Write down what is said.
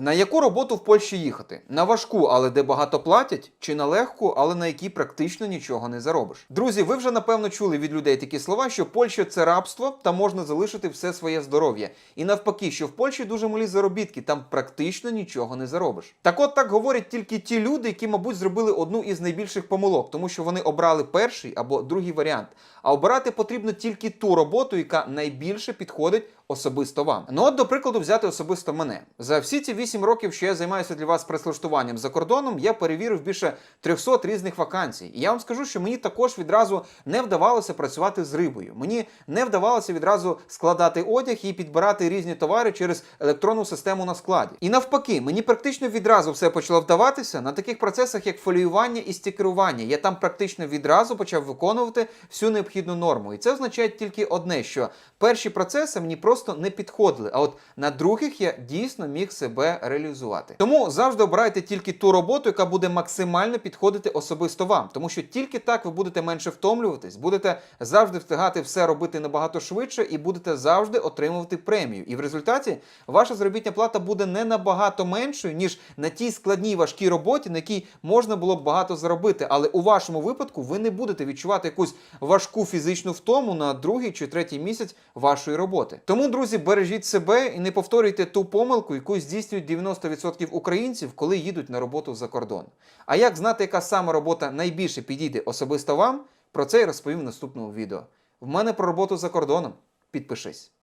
На яку роботу в Польщі їхати? На важку, але де багато платять, чи на легку, але на якій практично нічого не заробиш? Друзі, ви вже напевно чули від людей такі слова, що Польща це рабство та можна залишити все своє здоров'я. І навпаки, що в Польщі дуже малі заробітки, там практично нічого не заробиш. Так от так говорять тільки ті люди, які, мабуть, зробили одну із найбільших помилок, тому що вони обрали перший або другий варіант. А обирати потрібно тільки ту роботу, яка найбільше підходить особисто вам. Ну от, до прикладу, взяти особисто мене. За всі ці 8 років, що я займаюся для вас працевлаштуванням за кордоном, я перевірив більше 300 різних вакансій. І я вам скажу, що мені також відразу не вдавалося працювати з рибою. Мені не вдавалося відразу складати одяг і підбирати різні товари через електронну систему на складі. І навпаки, мені практично відразу все почало вдаватися на таких процесах, як фоліювання і стікерування. Я там практично відразу почав виконувати всю необхідну норму. І це означає тільки одне: що перші процеси мені просто не підходили. А от на других я дійсно міг себе реалізувати. Тому завжди обирайте тільки ту роботу, яка буде максимально підходити особисто вам, тому що тільки так ви будете менше втомлюватись, будете завжди встигати все робити набагато швидше і будете завжди отримувати премію. І в результаті ваша заробітня плата буде не набагато меншою, ніж на тій складній важкій роботі, на якій можна було б багато заробити. Але у вашому випадку ви не будете відчувати якусь важку фізичну втому на другий чи третій місяць вашої роботи. Тому, друзі, бережіть себе і не повторюйте ту помилку, яку здійснюють 90% українців, коли їдуть на роботу за кордон. А як знати, яка саме робота найбільше підійде особисто вам? Про це я розповім в наступному відео. В мене про роботу за кордоном. Підпишись.